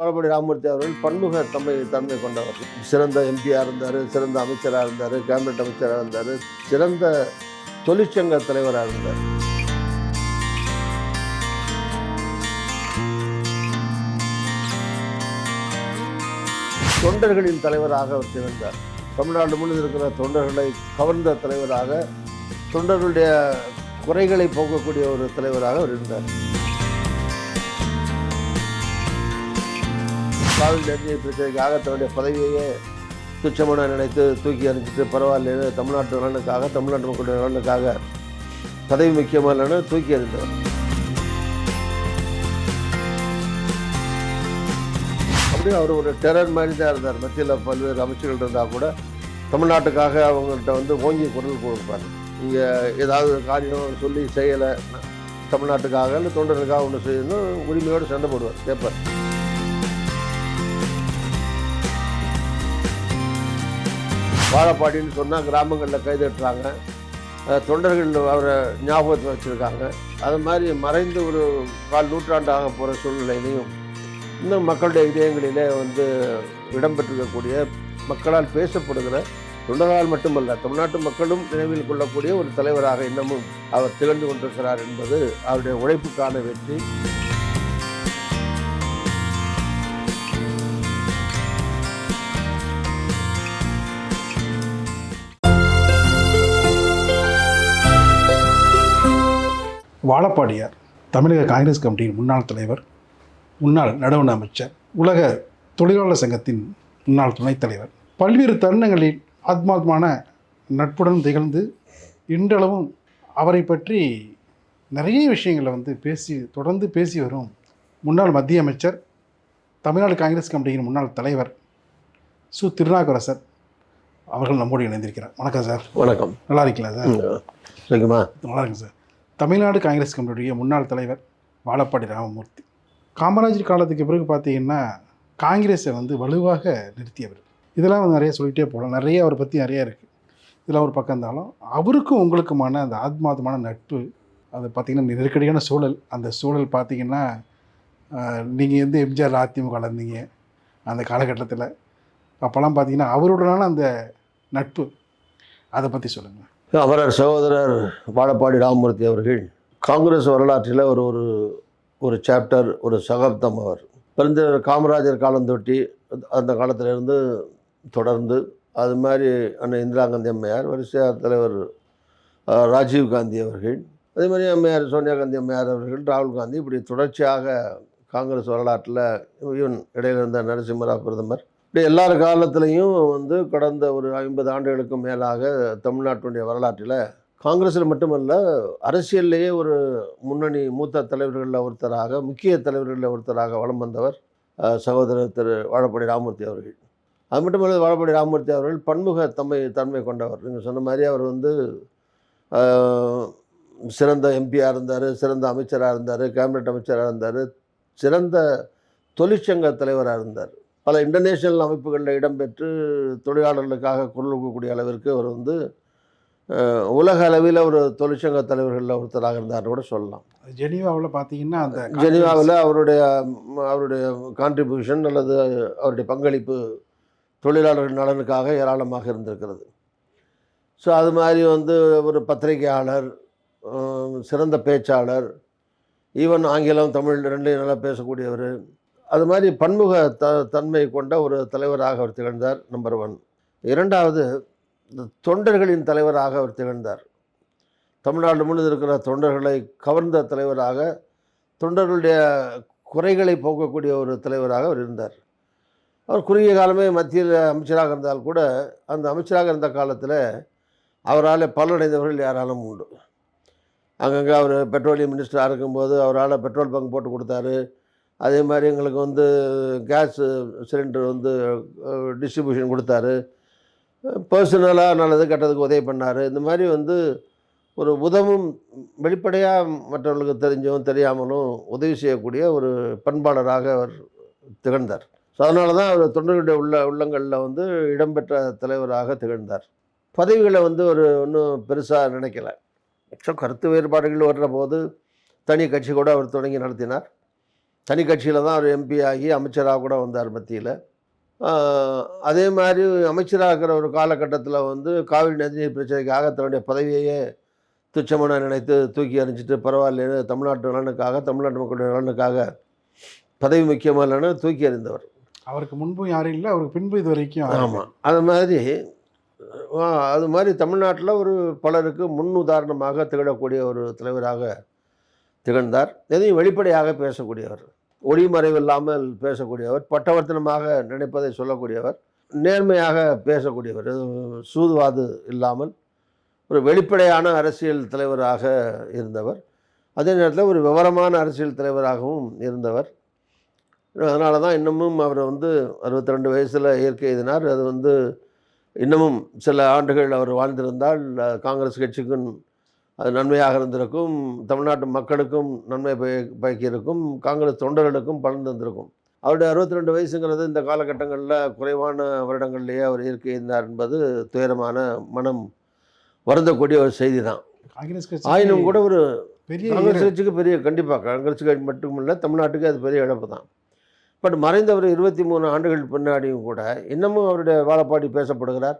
பாலப்படி ராமமூர்த்தி அவர்கள் பன்முக தன்மை தன்மை கொண்டவர். சிறந்த எம்பியாக இருந்தார் சிறந்த அமைச்சராக இருந்தார் கேபினட் அமைச்சராக இருந்தார் சிறந்த தொழிற்சங்க தலைவராக இருந்தார். தொண்டர்களின் தலைவராக அவர் திகழ்ந்தார். தமிழ்நாடு முழுவதும் இருக்கிற தொண்டர்களை கவர்ந்த தலைவராக தொண்டர்களுடைய குறைகளை போக்கக்கூடிய ஒரு தலைவராக அவர் இருந்தார். காவல் நதிநீர் பிரச்சனைக்காக தன்னுடைய பதவியையே துச்சமான நினைத்து தூக்கி எறிஞ்சிட்டு பரவாயில்லைன்னு தமிழ்நாட்டு நலனுக்காக தமிழ்நாட்டு மக்களுடைய நலனுக்காக பதவி முக்கியமாக இல்லைன்னு தூக்கி எறிந்தவர். அப்படியே அவர் ஒரு டெரர் மாதிரி தான் இருந்தார். மத்தியில் பல்வேறு அமைச்சர்கள் இருந்தால் கூட தமிழ்நாட்டுக்காக அவங்கள்ட்ட வந்து ஓங்கி குரல் கொடுப்பார். இங்கே ஏதாவது காரியம் சொல்லி செய்யலை தமிழ்நாட்டுக்காக இல்லை தொண்டர்களுக்காக ஒன்று செய்யணும் உரிமையோடு சண்டை போடுவார் கேட்பார். வாழப்பாடின்னு சொன்னால் கிராமங்களில் கைதட்டுறாங்க. தொண்டர்கள் அவரை ஞாபகத்தில் வச்சுருக்காங்க. அது மாதிரி மறைந்து ஒரு கால் நூற்றாண்டாக போகிற சூழ்நிலையிலையும் இன்னும் மக்களுடைய இதயங்களிலே வந்து இடம்பெற்றிருக்கக்கூடிய மக்களால் பேசப்படுகிற தொண்டரால் மட்டுமல்ல தமிழ்நாட்டு மக்களும் நினைவில் கொள்ளக்கூடிய ஒரு தலைவராக இன்னமும் அவர் திகழ்ந்து கொண்டிருக்கிறார் என்பது அவருடைய உழைப்புக்கான வெற்றி. வாழப்பாடியார் தமிழக காங்கிரஸ் கமிட்டியின் முன்னாள் தலைவர் முன்னாள் நடுவண் அமைச்சர் உலக தொழிலாளர் சங்கத்தின் முன்னாள் துணைத் தலைவர். பல்வேறு தருணங்களில் ஆத்மாத்மான நட்புடன் திகழ்ந்து இன்றளவும் அவரை பற்றி நிறைய விஷயங்களை வந்து பேசி தொடர்ந்து பேசி வரும் முன்னாள் மத்திய அமைச்சர் தமிழ்நாடு காங்கிரஸ் கமிட்டியின் முன்னாள் தலைவர் சு. திருநாவுக்கரசர் அவர்கள் நம்மோடு இணைந்திருக்கிறார். வணக்கம் சார். வணக்கம். நல்லா இருக்கீங்களா சார்? சரிங்கம்மா நல்லா இருக்கு சார். தமிழ்நாடு காங்கிரஸ் கமிட்டியுடைய முன்னாள் தலைவர் வாழப்பாடி ராமமூர்த்தி. காமராஜர் காலத்துக்கு பிறகு பார்த்தீங்கன்னா காங்கிரஸை வந்து வலுவாக நிறுத்தியவர். இதெல்லாம் வந்து நிறைய சொல்லிகிட்டே போகலாம். நிறைய அவரை பற்றி நிறைய இருக்குது இதெல்லாம் ஒரு பக்கம் இருந்தாலும் அவருக்கும் உங்களுக்குமான அந்த ஆத்மாதமான நட்பு அது பார்த்திங்கன்னா நெருக்கடியான சூழல். அந்த சூழல் பார்த்தீங்கன்னா நீங்கள் வந்து எம்ஜிஆர் அதிமுக இருந்தீங்க அந்த காலகட்டத்தில். அப்போல்லாம் பார்த்தீங்கன்னா அவருடனான அந்த நட்பு அதை பற்றி சொல்லுங்கள் அவரர் சகோதரர் வாழப்பாடி ராமமூர்த்தி அவர்கள் காங்கிரஸ் வரலாற்றில் ஒரு ஒரு ஒரு சாப்டர் ஒரு சகாப்தம் அவர். பெருந்தலைவர் காமராஜர் காலம் தொட்டி அந்த காலத்திலிருந்து தொடர்ந்து அது மாதிரி அண்ணன் இந்திரா காந்தி அம்மையார் வரிசையார் தலைவர் ராஜீவ் காந்தி அவர்கள் அதே மாதிரி அம்மையார் சோனியா காந்தி அம்மையார் அவர்கள் ராகுல் காந்தி இப்படி தொடர்ச்சியாக காங்கிரஸ் வரலாற்றில் ஈவன் இடையில இருந்த நரசிம்மராவ் பிரதமர் இப்படி எல்லார் காலத்துலேயும் வந்து கடந்த ஒரு ஐம்பது ஆண்டுகளுக்கு மேலாக தமிழ்நாட்டுடைய வரலாற்றில் காங்கிரஸில் மட்டுமல்ல அரசியல்லையே ஒரு முன்னணி மூத்த தலைவர்களில் ஒருத்தராக முக்கிய தலைவர்களில் ஒருத்தராக வலம் வந்தவர் சகோதரர் திரு வாழப்பாடி ராமமூர்த்தி அவர்கள். அது மட்டுமல்ல வாழப்பாடி ராமமூர்த்தி அவர்கள் பன்முக தன்மை தன்மை கொண்டவர். நீங்கள் சொன்ன மாதிரி அவர் வந்து சிறந்த எம்பியாக இருந்தார் சிறந்த அமைச்சராக இருந்தார் கேபினட் அமைச்சராக இருந்தார் சிறந்த தொழிற்சங்க தலைவராக இருந்தார். பல இன்டர்நேஷ்னல் அமைப்புகளில் இடம்பெற்று தொழிலாளர்களுக்காக குரல் கொடுக்கக்கூடிய அளவிற்கு அவர் வந்து உலக அளவில் ஒரு தொழிற்சங்க தலைவர்களில் ஒருத்தராக இருந்தார்னு கூட சொல்லலாம். ஜெனீவாவில் பார்த்தீங்கன்னா அந்த ஜெனீவாவில் அவருடைய அவருடைய கான்ட்ரிபியூஷன் அல்லது அவருடைய பங்களிப்பு தொழிலாளர்கள் நலனுக்காக ஏராளமாக இருந்திருக்கிறது. ஸோ அது மாதிரி வந்து ஒரு பத்திரிகையாளர் சிறந்த பேச்சாளர் ஈவன் ஆங்கிலம் தமிழ் ரெண்டையும் நல்லா பேசக்கூடியவர் அது மாதிரி பன்முக த தன்மை கொண்ட ஒரு தலைவராக அவர் திகழ்ந்தார் நம்பர் ஒன் இரண்டாவது இந்த தொண்டர்களின் தலைவராக அவர் திகழ்ந்தார். தமிழ்நாடு முழுவதும் இருக்கிற தொண்டர்களை கவர்ந்த தலைவராக தொண்டர்களுடைய குறைகளை போக்கக்கூடிய ஒரு தலைவராக அவர் இருந்தார். அவர் குறுகிய காலமே மத்தியில் அமைச்சராக இருந்தால் கூட அந்த அமைச்சராக இருந்த காலத்தில் அவரால் பலனடைந்தவர்கள் யாராலும் உண்டு. அங்கங்கே அவர் பெட்ரோலியம் மினிஸ்டராக இருக்கும்போது அவரால் பெட்ரோல் பங்க் போட்டு கொடுத்தாரு. அதே மாதிரி எங்களுக்கு வந்து கேஸ் சிலிண்டர் வந்து டிஸ்ட்ரிபியூஷன் கொடுத்தாரு. பர்சனலாக நல்லது கெட்டதுக்கு உதவி பண்ணார். இந்த மாதிரி வந்து ஒரு உதவும் வெளிப்படையாக மற்றவர்களுக்கு தெரிஞ்சும் தெரியாமலும் உதவி செய்யக்கூடிய ஒரு பண்பாளராக அவர் திகழ்ந்தார். ஸோ அதனால தான் அவர் தொண்டர்களுடைய உள்ள உள்ளங்களில் வந்து இடம்பெற்ற தலைவராக திகழ்ந்தார். பதவிகளை வந்து ஒரு ஒன்றும் பெருசாக நினைக்கல. கருத்து வேறுபாடுகள் வர்ற போது தனி கட்சி கூட அவர் தொடங்கி நடத்தினார். தனி கட்சியில் தான் அவர் எம்பி ஆகி அமைச்சராக கூட வந்தார் மத்தியில். அதே மாதிரி அமைச்சராக இருக்கிற ஒரு காலகட்டத்தில் வந்து காவிரி நதிநீர் பிரச்சனைக்காக தன்னுடைய பதவியையே துச்சமென நினைத்து தூக்கி எறிஞ்சிட்டு பரவாயில்லைன்னு தமிழ்நாட்டு நலனுக்காக தமிழ்நாட்டு மக்களுடைய நலனுக்காக பதவி முக்கியமாக இல்லைன்னு தூக்கி எறிந்தவர். அவருக்கு முன்பும் யாரும் இல்லை அவருக்கு பின்பு இது வரைக்கும். ஆமாம் அது மாதிரி அது மாதிரி தமிழ்நாட்டில் ஒரு பலருக்கு முன் உதாரணமாக திகழக்கூடிய ஒரு தலைவராக திகழ்ந்தார். எதையும் வெளிப்படையாக பேசக்கூடியவர். ஒளிமறைவில்லாமல் பேசக்கூடியவர் பட்டவர்த்தனமாக நினைப்பதை சொல்லக்கூடியவர் நேர்மையாக பேசக்கூடியவர் சூதுவாது இல்லாமல் ஒரு வெளிப்படையான அரசியல் தலைவராக இருந்தவர். அதே நேரத்தில் ஒரு விவரமான அரசியல் தலைவராகவும் இருந்தவர். அதனால தான் இன்னமும் அவர் வந்து அறுபத்தி ரெண்டு வயசில் இயற்கை எழுதினார் அது வந்து இன்னமும் சில ஆண்டுகள் அவர் வாழ்ந்திருந்தால் காங்கிரஸ் கட்சிக்கும் அது நன்மையாக இருந்திருக்கும். தமிழ்நாட்டு மக்களுக்கும் நன்மை பய பயக்கியிருக்கும். காங்கிரஸ் தொண்டர்களுக்கும் பலன் தந்திருக்கும். அவருடைய அறுபத்தி ரெண்டு வயசுங்கிறது இந்த காலகட்டங்களில் குறைவான வருடங்கள்லேயே அவர் எழுதினார் என்பது துயரமான மனம் வருந்தக்கூடிய ஒரு செய்தி தான் காங்கிரஸ் ஆயினும் கூட ஒரு பெரிய காங்கிரஸ் கட்சிக்கு பெரிய கண்டிப்பாக காங்கிரஸ் கட்சி மட்டுமில்லை தமிழ்நாட்டுக்கு அது பெரிய இழப்பு தான் பட் மறைந்தவர் இருபத்தி மூணு ஆண்டுகள் பின்னாடியும் கூட இன்னமும் அவருடைய வாழப்பாடி பேசப்படுகிறார்.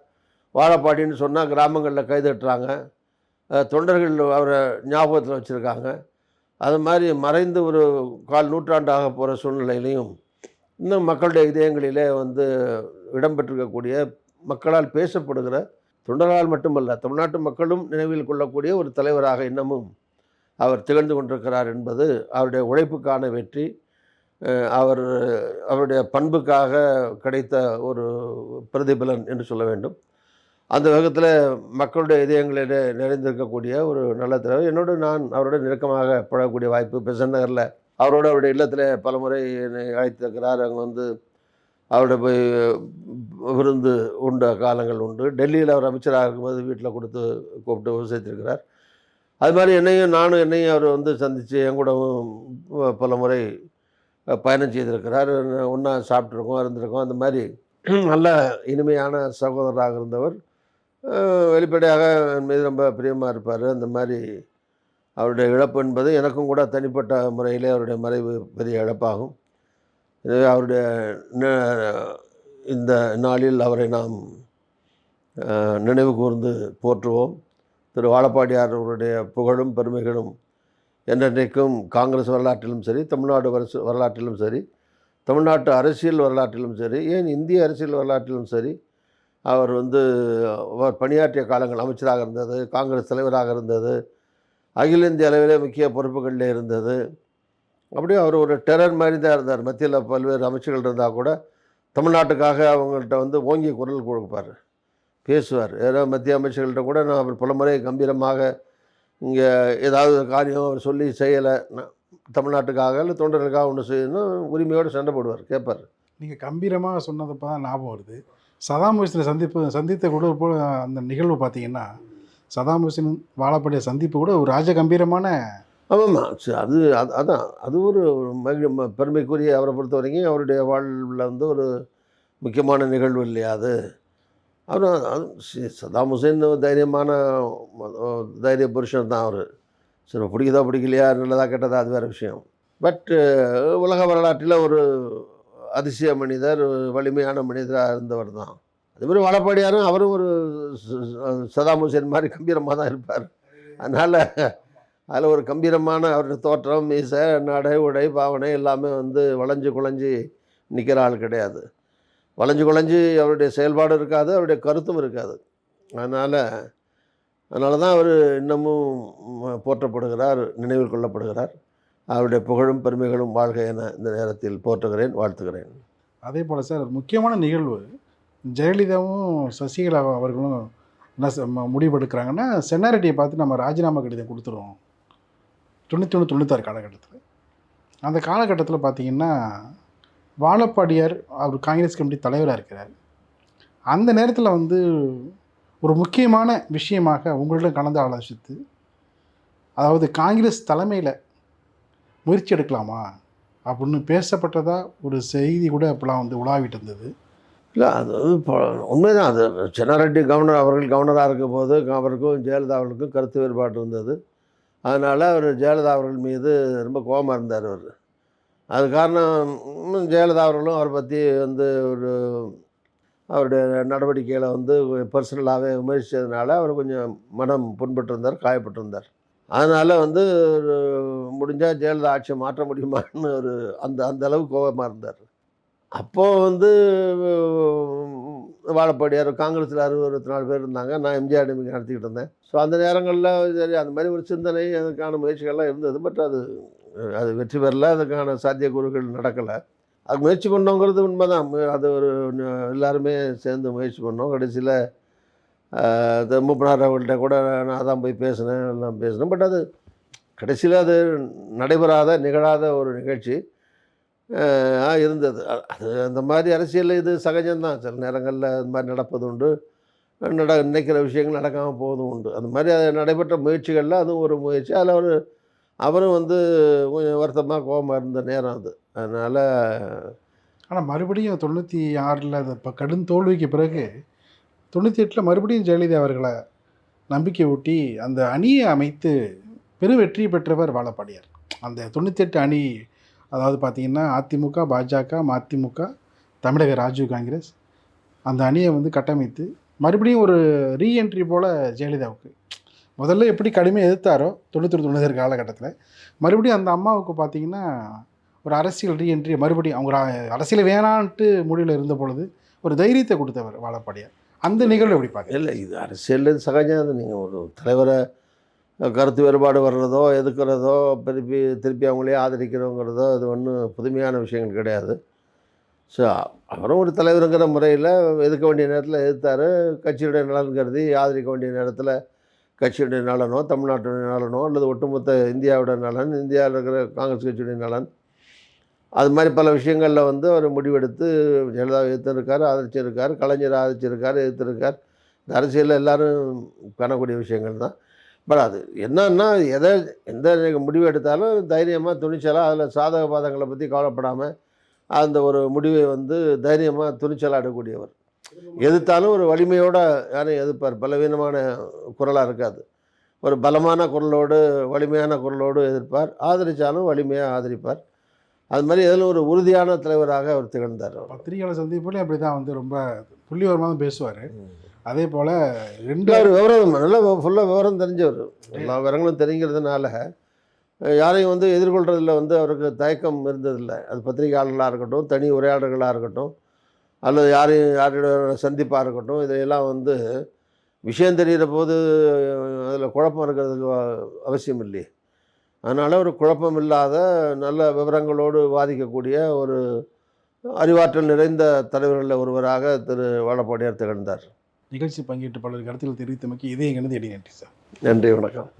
வாழப்பாடின்னு சொன்னால் கிராமங்களில் கைதட்டுறாங்க. தொண்டர்கள் அவரை ஞாபகத்தில் வச்சுருக்காங்க. அது மாதிரி மறைந்து ஒரு கால் நூற்றாண்டாக போகிற சூழ்நிலையிலையும் இன்னும் மக்களுடைய இதயங்களிலே வந்து இடம்பெற்றிருக்கக்கூடிய மக்களால் பேசப்படுகிற தொண்டரால் மட்டுமல்ல தமிழ்நாட்டு மக்களும் நினைவில் கொள்ளக்கூடிய ஒரு தலைவராக இன்னமும் அவர் திகழ்ந்து கொண்டிருக்கிறார் என்பது அவருடைய உழைப்புக்கான வெற்றி அவர் அவருடைய பண்புக்காக கிடைத்த ஒரு பிரதிபலன் என்று சொல்ல வேண்டும். அந்த விதத்தில் மக்களுடைய இதயங்களில் நிறைந்திருக்கக்கூடிய ஒரு நல்ல தலைவர். என்னோடு நான் அவரோட நெருக்கமாக பழகக்கூடிய வாய்ப்பு பெசன் நகரில் அவரோட அவருடைய இல்லத்தில் பலமுறை என்னை அழைத்திருக்கிறார். அங்கே வந்து அவரோட போய் விருந்து உண்ட காலங்கள் உண்டு. டெல்லியில் அவர் அமைச்சராக இருக்கும்போது வீட்டில் கொடுத்து கூப்பிட்டு விவசாயித்திருக்கிறார் அது மாதிரி என்னையும் நானும் என்னையும் அவர் வந்து சந்தித்து என் கூடவும் பல முறை பயணம் செய்திருக்கிறார். ஒன்றா சாப்பிட்ருக்கோம் இருந்திருக்கோம். அந்த மாதிரி நல்ல இனிமையான சகோதரராக இருந்தவர் வெளிப்படையாக என் மீது ரொம்ப பிரியமாக இருப்பார். அந்த மாதிரி அவருடைய இழப்பு என்பது எனக்கும் கூட தனிப்பட்ட முறையிலே அவருடைய மறைவு பெரிய இழப்பாகும். எனவே அவருடைய இந்த நாளில் அவரை நாம் நினைவு கூர்ந்து போற்றுவோம். திரு வாழப்பாடியார் அவருடைய புகழும் பெருமைகளும் என்றென்றைக்கும் காங்கிரஸ் வரலாற்றிலும் சரி தமிழ்நாடு வரசு வரலாற்றிலும் சரி தமிழ்நாட்டு அரசியல் வரலாற்றிலும் சரி ஏன் இந்திய அரசியல் வரலாற்றிலும் சரி அவர் வந்து அவர் பணியாற்றிய காலங்கள் அமைச்சராக இருந்தது காங்கிரஸ் தலைவராக இருந்தது அகில இந்திய அளவிலே முக்கிய பொறுப்புகளில் இருந்தது. அப்படியே அவர் ஒரு டெரர் மாதிரி தான் இருந்தார். மத்தியில் பல்வேறு அமைச்சர்கள் இருந்தால் கூட தமிழ்நாட்டுக்காக அவங்கள்ட்ட வந்து ஓங்கி குரல் கொடுப்பார் பேசுவார். ஏதோ மத்திய அமைச்சர்கள்ட்ட கூட நான் அவர் பலமுறை கம்பீரமாக இங்கே ஏதாவது காரியம் அவர் சொல்லி செய்யலை. தமிழ்நாட்டுக்காக இல்லை தொண்டர்களுக்காக ஒன்று செய்யணும் உரிமையோடு சண்டை போடுவார் கேட்பார். நீங்கள் கம்பீரமாக சொன்னதப்போ தான் ஞாபகம் வருது. சதாம் ஹுசேனை சந்திப்பு சந்தித்த கூட போல் அந்த நிகழ்வு பார்த்தீங்கன்னா சதாம் ஹுசேன் வாழப்படிய சந்திப்பு கூட ஒரு ராஜ கம்பீரமான ஆமாம்மா அது அது அதான். அது ஒரு மகிழ் ம- பெருமைக்குரிய அவரை பொறுத்த வரைக்கும் அவருடைய வாழ்வில் வந்து ஒரு முக்கியமான நிகழ்வு இல்லையா அது? அவர் சதாம் ஹுசேன் ஒரு தைரியமான தைரிய புருஷன் தான் அவர். சரி பிடிக்குதா பிடிக்கலையா நல்லதா கெட்டதா அது வேறு விஷயம். பட் உலக வரலாற்றில் ஒரு அதிசய மனிதர் வலிமையான மனிதராக இருந்தவர் தான். அதுமாதிரி வளப்படியாரும் அவரும் ஒரு சதாமுசேன் சதாம் ஹுசேன் மாதிரி கம்பீரமாக தான் இருப்பார். அதனால் அதில் ஒரு கம்பீரமான அவருடைய தோற்றம் மீசை நடை உடை பாவனை எல்லாமே வந்து வளைஞ்சு குழஞ்சி நிற்கிற ஆள் கிடையாது. வளைஞ்சு குழஞ்சி அவருடைய செயல்பாடு இருக்காது அவருடைய கருத்தும் இருக்காது. அதனால் அதனால தான் அவர் இன்னமும் போற்றப்படுகிறார் நினைவில் கொள்ளப்படுகிறார். அவருடைய புகழும் பெருமைகளும் வாழ்க என இந்த நேரத்தில் போற்றுகிறேன் வாழ்த்துகிறேன். அதே போல் சார் முக்கியமான நிகழ்வு ஜெயலலிதாவும் சசிகலா அவர்களும் என்ன முடிவெடுக்கிறாங்கன்னா சென்னாரெட்டியை பார்த்து நம்ம ராஜினாமா கடிதம் கொடுத்துருவோம். தொண்ணூற்றி ஒன்று தொண்ணூத்தாறு காலகட்டத்தில். அந்த காலகட்டத்தில் பார்த்தீங்கன்னா வாழப்பாடியார் அவர் காங்கிரஸ் கமிட்டி தலைவராக இருக்கிறார். அந்த நேரத்தில் வந்து ஒரு முக்கியமான விஷயமாக உங்களிடம் கலந்து ஆலோசித்து அதாவது காங்கிரஸ் தலைமையில் முயற்சி எடுக்கலாமா? அப்படின்னு பேசப்பட்டதாக ஒரு செய்தி கூட அப்போலாம் வந்து உலாவிட்டு இருந்தது. இல்லை அது உண்மைதான். அது சென்னாரெட்டி கவர்னர் அவர்கள் கவர்னராக இருக்கும் போது அவருக்கும் ஜெயலலிதா அவர்களுக்கும் கருத்து வேறுபாடு இருந்தது. அதனால் அவர் ஜெயலலிதா அவர்கள் மீது ரொம்ப கோபமாக இருந்தார் அவர். அது காரணம் ஜெயலலிதா அவர்களும் அவரை பற்றி வந்து ஒரு அவருடைய நடவடிக்கைகளை வந்து பர்சனலாகவே விமர்சித்ததுனால அவர் கொஞ்சம் மனம் புண்பட்டிருந்தார் காயப்பட்டிருந்தார். அதனால் வந்து முடிஞ்சால் ஜெயலலிதா ஆட்சியை மாற்ற முடியுமான்னு ஒரு அந்த அந்த அளவு கோபமாக இருந்தார். அப்போது வந்து வாழப்பாடியார் காங்கிரஸில் அறுபது அறுபத்தி நாலு பேர் இருந்தாங்க. நான் எம்ஜிஆர் டிமிக்கு நடத்திக்கிட்டு இருந்தேன். ஸோ அந்த நேரங்களில் சரி அந்த மாதிரி ஒரு சிந்தனை அதுக்கான முயற்சிகள்லாம் இருந்தது. பட் அது அது வெற்றி பெறல. அதுக்கான சாத்தியக்கூறுகள் நடக்கலை. அது முயற்சி பண்ணோங்கிறது உண்மைதான். தான் அது ஒரு எல்லாருமே சேர்ந்து முயற்சி பண்ணோம். கடைசியில் மூப்பனார் அவங்கள்ட்ட கூட நான் தான் போய் பேசினேன் எல்லாம் பேசினேன். பட் அது கடைசியில் அது நடைபெறாத நிகழாத ஒரு நிகழ்ச்சி இருந்தது. அது அந்த மாதிரி அரசியலில் இது சகஜம்தான். சில நேரங்களில் அந்த மாதிரி நடப்பது உண்டு. நட நினைக்கிற விஷயங்கள் நடக்காமல் போவதும் உண்டு. அந்த மாதிரி அது நடைபெற்ற முயற்சிகளில் அதுவும் ஒரு முயற்சி. அதில் அவர் அவரும் வந்து கொஞ்சம் வருத்தமாக கோபமாக இருந்த நேரம் அது. அதனால் ஆனால் மறுபடியும் தொண்ணூற்றி ஆறில் அது இப்போ கடும் தோல்விக்கு பிறகு தொண்ணூற்றி எட்டில் மறுபடியும் ஜெயலலிதா அவர்களை நம்பிக்கை ஊட்டி அந்த அணியை அமைத்து பெரும் வெற்றி பெற்றவர் வாழப்பாடியார். அந்த தொண்ணூத்தெட்டு அணி அதாவது பார்த்தீங்கன்னா அதிமுக பாஜக மதிமுக தமிழக ராஜீவ் காங்கிரஸ் அந்த அணியை வந்து கட்டமைத்து மறுபடியும் ஒரு ரீஎன்ட்ரி போல் ஜெயலலிதாவுக்கு. முதல்ல எப்படி கடுமையாக எதிர்த்தாரோ தொண்ணூற்றி தொண்ணூறு காலகட்டத்தில் மறுபடியும் அந்த அம்மாவுக்கு பார்த்தீங்கன்னா ஒரு அரசியல் ரீஎன்ட்ரி மறுபடியும் அவங்க அரசியல் வேணான்ட்டு முடிவில் இருந்த பொழுது ஒரு தைரியத்தை கொடுத்தவர் வாழப்பாடியார். அந்த நிகழ்வு எப்படி பார்க்க இல்லை இது அரசியல் சகஜம். அது நீங்கள் ஒரு தலைவரை கருத்து வேறுபாடு வர்றதோ எதுக்குறதோ திருப்பி திருப்பி அவங்களே ஆதரிக்கிறோங்கிறதோ அது ஒன்றும் புதுமையான விஷயங்கள் கிடையாது. ஸோ அவரும் ஒரு தலைவருங்கிற முறையில் எதுக்க வேண்டிய நேரத்தில் எதிர்த்தார். கட்சியுடைய நலன் கருதி ஆதரிக்க வேண்டிய நேரத்தில் கட்சியுடைய நலனோ தமிழ்நாட்டுடைய நலனோ அல்லது ஒட்டுமொத்த இந்தியாவோட நலன் இந்தியாவில் இருக்கிற காங்கிரஸ் கட்சியுடைய நலன் அது மாதிரி பல விஷயங்களில் வந்து அவர் முடிவெடுத்து ஜெயலலிதா எதிர்த்திருக்கார் ஆதரிச்சிருக்கார் கலைஞர் ஆதரிச்சிருக்கார் எதிர்த்திருக்கார். இந்த அரசியலில் எல்லாரும் காணக்கூடிய விஷயங்கள் தான். பட் அது என்னன்னா எதை எந்த முடிவு எடுத்தாலும் தைரியமாக துணிச்சலாக அதில் சாதக பாதங்களை பற்றி கவலைப்படாமல் அந்த ஒரு முடிவை வந்து தைரியமாக துணிச்சலாக எடுக்கக்கூடியவர். எதிர்த்தாலும் ஒரு வலிமையோடு யாரையும் எதிர்ப்பார். பலவீனமான குரலாக இருக்காது. ஒரு பலமான குரலோடு வலிமையான குரலோடு எதிர்ப்பார். ஆதரித்தாலும் வலிமையாக ஆதரிப்பார். அது மாதிரி அதில் ஒரு உறுதியான தலைவராக அவர் திகழ்ந்தார். பத்திரிகையாளர் சந்திப்புலையும் அப்படி தான் வந்து ரொம்ப புள்ளிவரமாக தான் பேசுவார். அதே போல் ரெண்டு அவர் விவரம் நல்லா ஃபுல்லாக விவரம் தெரிஞ்சவர். எல்லா விவரங்களும் தெரிங்கிறதுனால யாரையும் வந்து எதிர்கொள்கிறதுல வந்து அவருக்கு தயக்கம் இருந்ததில்லை. அது பத்திரிகையாளர்களாக இருக்கட்டும் தனி உரையாடல்களாக இருக்கட்டும் அல்லது யாரையும் யாரோட சந்திப்பாக இருக்கட்டும் இதையெல்லாம் வந்து விஷயம் தெரிகிற போது அதில் குழப்பம் இருக்கிறதுக்கு அவசியம் இல்லையே. அதனால் ஒரு குழப்பம் இல்லாத நல்ல விவரங்களோடு வாதிக்கக்கூடிய ஒரு அறிவாற்றல் நிறைந்த தலைவர்களில் ஒருவராக திரு வாழப்பாடியார் திகழ்ந்தார். நிகழ்ச்சி பங்கேற்று பலர் கருத்துக்கள் தெரிவித்தமைக்கு இதே எங்கேருந்து எடி நன்றி சார். நன்றி வணக்கம்.